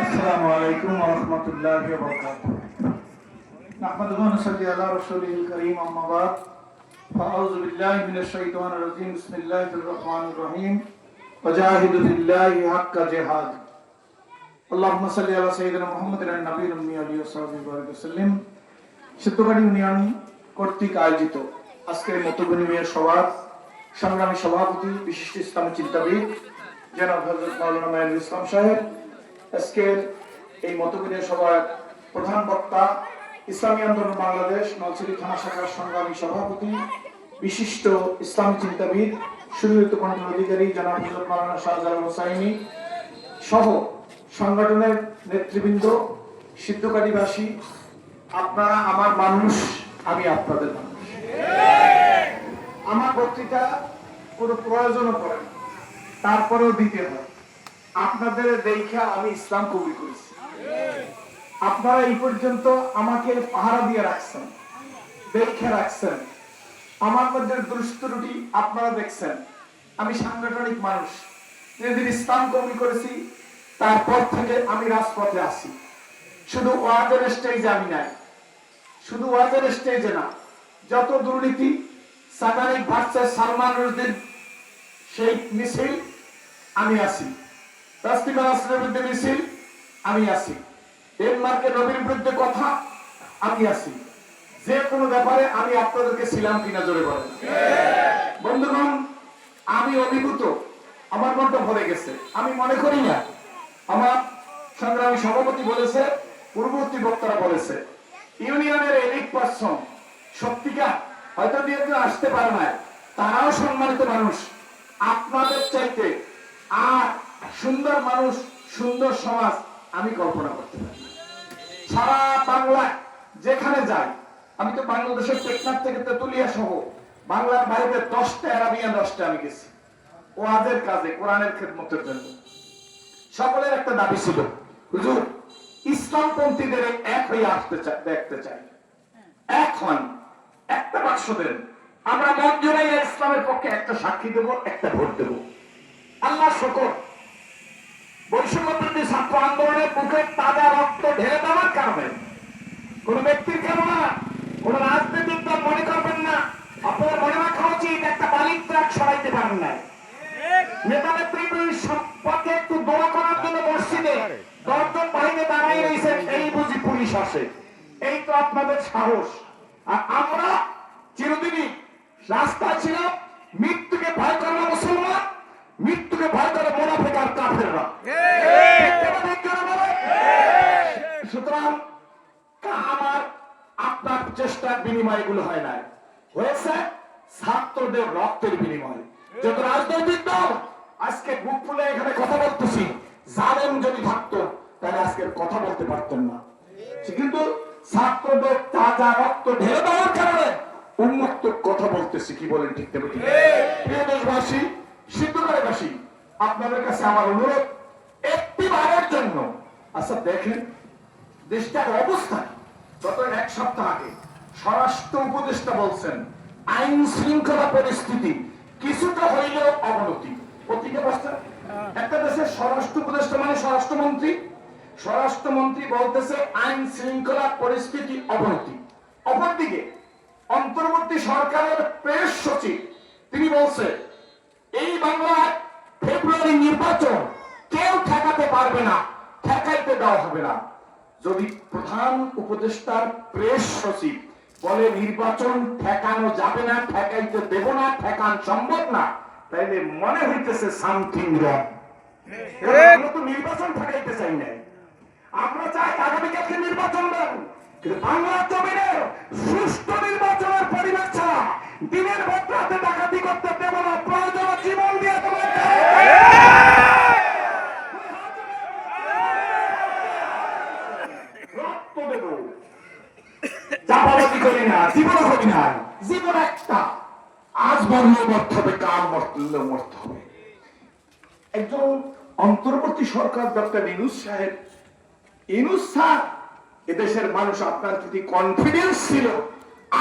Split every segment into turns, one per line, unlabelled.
السلام عليكم ورحمة الله وبركاته نحمده ونصلي على رسوله الكريم أما بعد فأعوذ بالله من الشيطان الرجيم بسم الله الرحمن الرحيم وجاهدوا في الله حق جهاد اللهم صل على سيدنا محمد النبي الأمي عليه وصحبه وسلم সিদ্ধবাড়ি union কর্তৃক আয়োজিত আজকের মত বিনিময়ের সভার সংগ্রামী সভাপতি বিশিষ্ট ইসলামী চিন্তাবিদ জনাব হজরত মাওলানা মাইনুল ইসলাম সাহেব আজকের এই মতবিনিময় সভার প্রধান বক্তা ইসলামী আন্দোলন বাংলাদেশ নলছিটি থানা শাখার সংগ্রামী সভাপতি বিশিষ্ট ইসলামী চিন্তাবিদ সুনিয়ত কণ্ঠের অধিকারী জনাব হজরত মাওলানা শাহজালাল হোসাইনি সহ সংগঠনের নেতৃবৃন্দ সিদ্ধকাটিবাসী আপনারা আমার মানুষ, আমি আপনাদের মানুষ। আমার বক্তৃতা কোনো প্রয়োজনও পড়ে না, তারপরেও দিতে হয়। আপনাদের দেখা আমি ইসলাম কবুল করেছি। আপনারা এই পর্যন্ত আমাকে পাহারা দিয়ে রাখছেন দেখে রাখছেন। আমার মধ্যে দুষ্টরুটি আপনারা দেখছেন। আমি সাংগঠনিক মানুষ। যেদিন ইসলাম কবুল করেছি তারপর থেকে আমি রাজপথে আসি শুধু ওয়াজের স্টেজে আমি নাই। শুধু ওয়াজের স্টেজে না, যত দুর্নীতি সাতানিক ভার্সেস সালমান রুশদির সেই মিছিল আমি আসি তাসলিমা নাসরিনের বিরুদ্ধে মিছিল আমি আসি ডেনমার্কে নবীর বিরুদ্ধে কথা আমি আসি যে কোনো ব্যাপারে আমি আপনাদেরকে ছিলাম কিনা জোরে বলেন। বন্ধুগণ, আমি অভিভূত। আমার মনটা ভরে গেছে। আমি মনে করি না আমার সংগ্রামী সভাপতি বলেছে, পূর্ববর্তী বক্তারা বলেছে, ইউনিয়নের এলিট পার্সন সত্যিকার হয়তো কেউ আসতে পারে না, তারাও সম্মানিত মানুষ। আপনাদের চাইতে আর সুন্দর মানুষ, সুন্দর সমাজ আমি কল্পনা করতে পারি সারা বাংলায় যেখানে যাই আমি তো বাংলাদেশের টেকনাফ থেকে তেতুলিয়া সহ বাংলার বাইরে দশটা অ্যারাবিয়ান দশটা আমি গেছি। ওয়াজের কাজে, কোরআনের খেদমতের জন্য। সকলের একটা দাবি ছিল। হুজুর, ইসলামপন্থীদের এক হয়ে আসতে দেখতে চাই। এক হন, একটা বাক্স দেন। আমরা মন জোড়াইয়া ইসলামের পক্ষে একটা সাক্ষী দেব, একটা ভোট দেব। আল্লাহ শকর। বৈষম্য ছাত্র আন্দোলনের বুকে তাজা রক্ত ঢেলে দেওয়ার কারণে। কোন ব্যক্তির কেন না কোন রাজনৈতিক দল মনে করবেন না। আপনার মনে রাখা উচিত, একটা বালিক ট্রাক সরাইতে পারেন না নেতা নেত্রীর সম্পর্কে একটু জন্য দশজন বাহিনী দাঁড়াই রয়েছেন এই বুঝি পুলিশ আসে। এই তো আপনাদের সাহস। আর আমরা চিরদিনই রাস্তায় ছিলাম, মৃত্যুকে ভয় করে না মুসলমান, মৃত্যুকে ভয় করে মোনাফেক আর কাফেররা? সুতরাং আমার আপনার চেষ্টার বিনিময় এগুলো হয় নাই। হয়েছে ছাত্রদের রক্তের বিনিময়। যত রাজনৈতিক দল, আজকে বুক ফুলে এখানে কথা বলতেছি। জালেম যদি থাকতো, তাহলে আজকে কথা বলতে পারতেন না। কিন্তু ছাত্রদের তাজা রক্ত ঢেলে দেওয়ার কারণে উন্মুক্ত কথা বলতেছি, কি বলেন ঠিক তেমনি। প্রিয় দেশবাসী আপনাদের কাছে আমার অনুরোধ একটি বারের জন্য আচ্ছা দেখেন, দেশটার অবস্থা? গত এক সপ্তাহ আগে স্বরাষ্ট্র উপদেষ্টা বলছেন আইন শৃঙ্খলা পরিস্থিতি কিছুটা হইলেও অবনতি। পত্রিকা একটা দেশের স্বরাষ্ট্র উপদেষ্টা মানে স্বরাষ্ট্রমন্ত্রী। স্বরাষ্ট্রমন্ত্রী বলতেছে, আইন শৃঙ্খলা পরিস্থিতি অবনতি। অপরদিকে, অন্তর্বর্তী সরকারের প্রেস সচিব, তিনি বলছে, এই বাংলায় ফেব্রুয়ারি নির্বাচন কেউ ঠেকাতে পারবে না, ঠেকাইতে দেওয়া হবে না। যদি প্রধান উপদেষ্টার প্রেস সচিব বলে নির্বাচন ঠেকানো যাবে না, ঠেকাইতে দেব না, ঠেকান সম্ভব না তাইলে মনে হইতেছে সামথিং রং আমরা তো নির্বাচন ঠেকাইতে চাই না আমরা চাই আগামীকালকে নির্বাচন দেন কিন্তু বাংলার জমিনে সুষ্ঠু নির্বাচনের পরিবেশ ছাড়া দিনের ভোট রাতে ডাকাতি করতে দেব না। প্রয়োজন জীবন দিয়ে রক্ত দেব। চাপাবাদি করি না জীবনও করি না। জীবন একটা। আজ মরলেও মরতে হবে, কাল মরলেও মরতে হবে। একজন অন্তর্বর্তী সরকার ডক্টর ইনুস সাহেব, ইনুস স্যার, এদেশের মানুষ আপনার প্রতি কনফিডেন্স ছিল,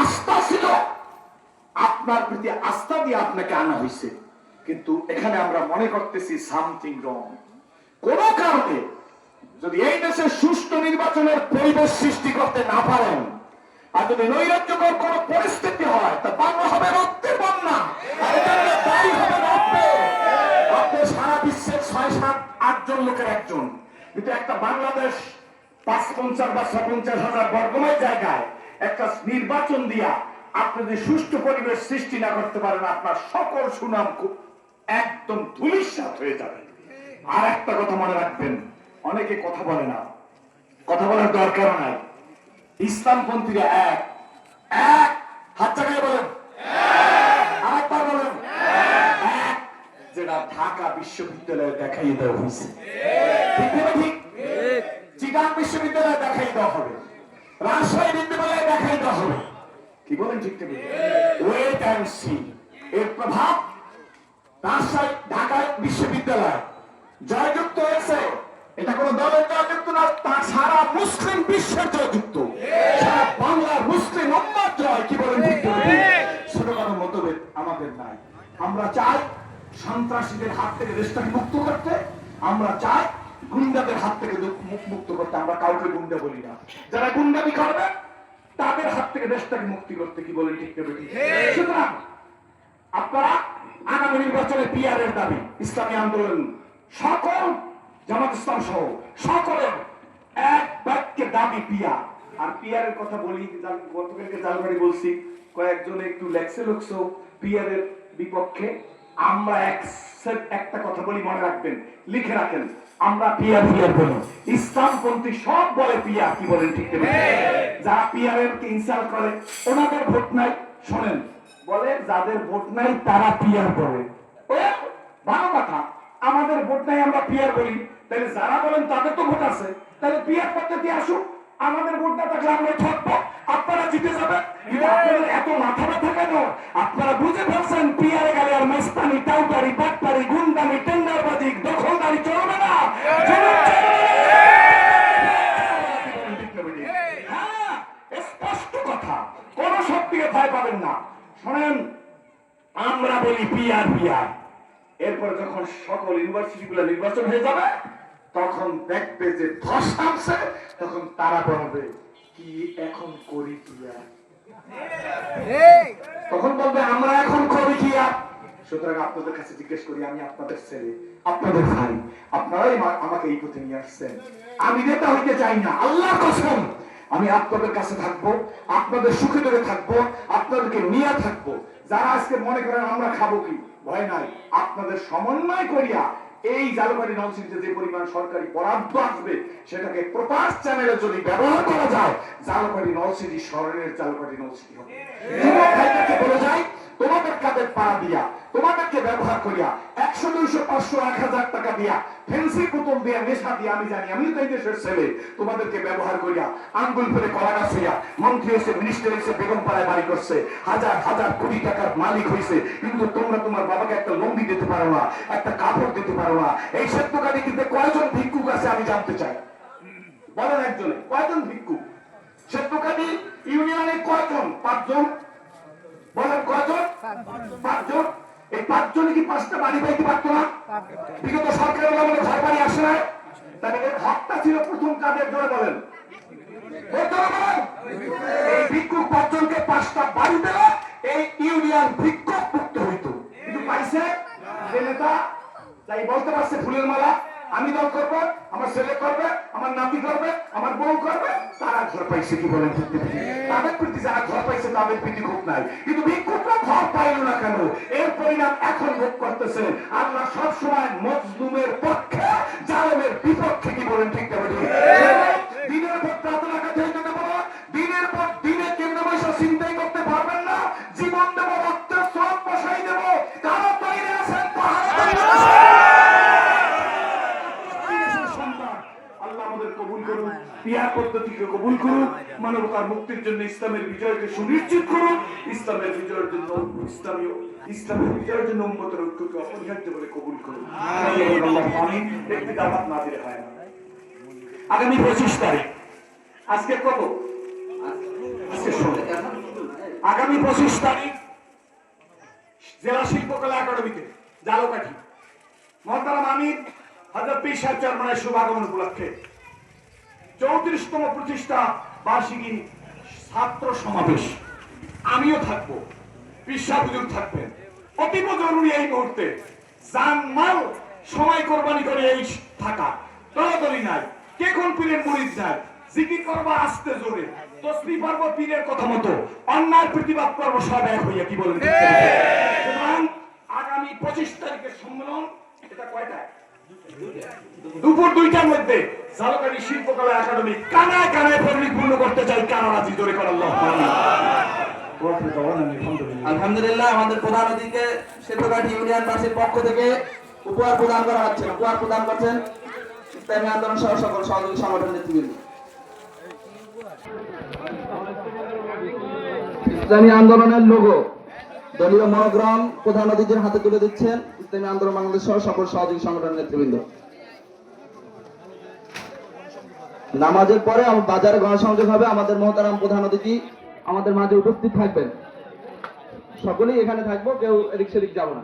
আস্থা ছিল, আপনার প্রতি আস্থা দিয়ে আপনাকে আনা হয়েছে। কিন্তু এখানে আমরা মনে করতেছি সামথিং রং কোন কারণে যদি এই দেশে সুষ্ঠু নির্বাচনের পরিবেশ সৃষ্টি করতে না পারেন, আর যদি নৈরাজ্যকর কোন পরিস্থিতি হয়, তা বাংলা হবে রক্তের রক্তে আপনি। সারা বিশ্বের ছয়, সাত আটজন লোকের একজন। কিন্তু একটা বাংলাদেশ পাঁচ পঞ্চাশ বা ছপঞ্চাশ হাজার বর্গমাইল জায়গায় একটা নির্বাচন দিয়া আপনি যদি সুষ্ঠু পরিবেশ সৃষ্টি না করতে পারেন, আপনার সকল সুনাম একদম ধুলিস্বাত হয়ে যাবে। আর একটা কথা মনে রাখবেন, অনেকে কথা বলে না। কথা বলার দরকার নাই। ইসলামপন্থীরা এক। এক। হাত বলেন আরেকবার বলেন এক যেটা ঢাকা বিশ্ববিদ্যালয়ে দেখাই দেওয়া হয়েছে। চিটাং বিশ্ববিদ্যালয়ে দেখাই দেওয়া হবে। রাজশাহী বিশ্ববিদ্যালয়ে দেখাই দেওয়া হবে। কি বলেন ঠিক ঠিক? ওয়েট অ্যান্ড সি এর প্রভাব রাজশাহী ঢাকা বিশ্ববিদ্যালয়। জয়যুক্ত হয়েছে। এটা কোন দলের জয়যুক্ত না তা সারা মুসলিম বিশ্বের জয়যুক্ত। সন্ত্রাসীদের হাত থেকে দেশটাকে মুক্ত করতে আমরা চাই গুন্ডাদের হাত থেকে মুক্ত করতে আমরা কাউকে গুন্ডা বলি না। যারা গুন্ডামি করবে তাদের হাত থেকে দেশটাকে মুক্তি করতে কি বলেন ঠিক ঠিক সুতরাং আপনারা আগামী নির্বাচনে পিআর এর দাবি ইসলামী আন্দোলন সকল জামাত ইসলাম সহ সকলের এক বাক্যে দাবি পিয়ার আর পিয়ার এর কথা বলি গতকালকে জালবাড়ি বলছি কয়েকজন একটু লেখছে লোকস পিয়ার এর বিপক্ষে। আমরা একটা কথা বলি, মনে রাখবেন, লিখে রাখেন। আমরা পিয়ার পিয়ার বলি। ইসলামপন্থী সব বলে পিয়ার, কি বলেন ঠিক যারা পিয়ার এর ইনসাল্ট করে, ওনাদের ভোট নাই। শোনেন, বলে যাদের ভোট নাই, তারা পিয়ার করে ও, ভালো কথা। আমাদের ভোট নাই, আমরা পিয়ার বলি। তাহলে যারা বলেন, তাদের তো ভোট আছে। তাহলে পিয়ার পদ্ধতি আসুক আমাদের ভোট না থাকলে আমরা থাকব আপনারা জিতে যাবেন। এত মাথা ব্যথা কেন? আপনারা বুঝে ফেলছেন, পিয়ারে গেলে আর মেস্তানি টাউটারি বাটপারি গুন্ডামি টেন্ডারবাজি দখলদারি চলবে না জুলুম চলবে না। হ্যাঁ, স্পষ্ট কথা কোন শক্তিকে ভয় পাবেন না শোনেন আমরা বলি পিয়ার পিয়ার এরপর যখন নির্বাচন হয়ে যাবে, তখন দেখবে যে ধস নামছে, তখন তারা বলবে, কি এখন করি তখন বলবে, আমরা এখন করি সুতরাং আপনাদের কাছে জিজ্ঞেস করি, আমি আপনাদের ছেলে, আপনাদের ভাই, আপনারাই আমাকে এই পথে নিয়ে আসছেন। আমি নেতা হইতে চাই না আল্লাহ কসম। আমি আপনাদের কাছে থাকব, আপনাদের সুখে ধরে থাকব, আপনাদেরকে নিয়ে থাকব। যারা আজকে মনে করেন আমরা খাব কি? ভয় নাই। আপনাদের সমন্বয় করিয়া এই জালবাড়ি নলসিটিতে যে পরিমাণ সরকারি বরাদ্দ আসবে সেটাকে প্রকাশ চ্যানেলে যদি ব্যবহার করা যায় জালবাড়ি নলসিটি শহরের জালবাড়ি নলসিটি হবে। বলে যাই তোমাদের কাদের পা দিয়া, তোমাদেরকে ব্যবহার করিয়া, একশো, দুইশো, পাঁচশো, এক হাজার টাকা দিয়া, ফেন্সি বোতল দিয়া, নেশা দিয়া, আমি জানি আমি তো এই দেশের ছেলে, তোমাদেরকে ব্যবহার করিয়া, আঙ্গুল ফেলে কলা গাছ হইয়া, মন্ত্রী এসে মিনিস্টার এসে বেগম পাড়ায় বাড়ি করছে, হাজার হাজার কোটি টাকার মালিক হয়েছে কিন্তু তোমরা তোমার বাবাকে একটা লঙ্গি দিতে পারো না, একটা কাপড় দিতে পারো না, এই সত্যকারী কিন্তু কয়জন ভিক্ষুক আছে আমি জানতে চাই। বলেন একজনে, কয়জন ভিক্ষুক? সত্যকারী ইউনিয়নে কয়জন? পাঁচজন? বলেন কয়জন? পাঁচজন? এই পাঁচজনে কি পাঁচটা বাড়ি পাইতে পারতো না? বিগত সরকারের আমলে ঘর বাড়ি আসে না তাহলে এর হকটা ছিল প্রথম কাজের জন্য বলেন? এই ভিক্ষুক পাঁচজনকে পাঁচটা বাড়ি দিলে এই ইউনিয়ন ভিক্ষুক মুক্ত হইতো। কিন্তু পাইছে যে নেতা তাই বলতে পারছে ফুলের মালা, আমি দল করব, আমার ছেলে করবে, আমার নাতি করবে, আমার বউ করবে, তারা ঘর পাইছে কি বলেন। তাদের প্রতি যারা ঘর পাইছে তাদের প্রতি খুব নাই। কিন্তু ভিক্ষুকরা পাইল না কেন এর পরিণাম এখন ভোগ করতেছে আল্লাহ সবসময় মজলুমের পক্ষে, জালেমের বিপক্ষে কি বলেন ঠিক না? দিনের পর প্রার্থনা কাছে হইতে দেবো না। দিনের পর দিনে কেন্দ্র বৈশা চিন্তাই করতে পারবেন না জীবন দেবো রক্তের সব বসাই দেবো কারও তৈরি আছেন সন্তান। আল্লাহ আমাদের কবুল করুন পিয়ার পদ্ধতিকে কবুল করুন মানবতার মুক্তির জন্য ইসলামের বিজয়কে সুনিশ্চিত করুন। ইসলামের বিজয়ের জন্য ইসলামীয় ইসলামের বিজয়ের জন্য উম্মতের ঐক্যকে অপরিহার্য বলে কবুল করুন। একটি দাবাত না দিলে হয়। না আগামী পঁচিশ তারিখ। আজকে কত? আজকে ষোলো। আগামী পঁচিশ তারিখ জেলা শিল্পকলা একাডেমিতে জালকাঠি। মহতারাম আমির হজরত পীর সাহেব চেয়ারম্যানের শুভাগমন উপলক্ষে চৌত্রিশতম প্রতিষ্ঠা বার্ষিকী ছাত্র সমাবেশ। আমিও থাকব হুজুর থাকবেন। অতীব জরুরি এই মুহূর্তে। জান মাল, সময় কোরবানি করে এই থাকা। দলাদলি নাই। কে কোন পীরের মুরিদ নাই? জিকির করবা আসতে জোরে। তসবি পারব পীরের কথা মতো। অন্যায় প্রতিবাদ করব সব এক হইয়া, কি বলেন? আগামী পঁচিশ তারিখের সম্মেলন, এটা কয়টায়? দুপুর দুইটার মধ্যে জালকারি শিল্পকলা একাডেমি কানায় কানায় পরিপূর্ণ করতে চাই কানা রাজি? জোরে করার আল্লাহ।
আলহামদুলিল্লাহ আমাদের প্রধান অতিথিকে সেতুঘাট ইউনিয়ন বাসীর পক্ষ থেকে উপহার প্রদান করা হচ্ছে। উপহার প্রদান করছেন ইসলামী আন্দোলন সহ সকল সহযোগী সংগঠন নেতৃবৃন্দ। ইসলামী আন্দোলনের লোগো দলীয় মনোগ্রাম প্রধান অতিথির হাতে তুলে দিচ্ছেন ইসলামী আন্দোলন বাংলাদেশ সহ সকল সহযোগী সংগঠনের নেতৃবৃন্দ। নামাজের পরে বাজার গণসংযোগ হবে, আমাদের মহতারাম প্রধান অতিথি আমাদের মাঝে উপস্থিত থাকবেন। সকলেই এখানে থাকব, কেউ এদিক সেদিক যাব না।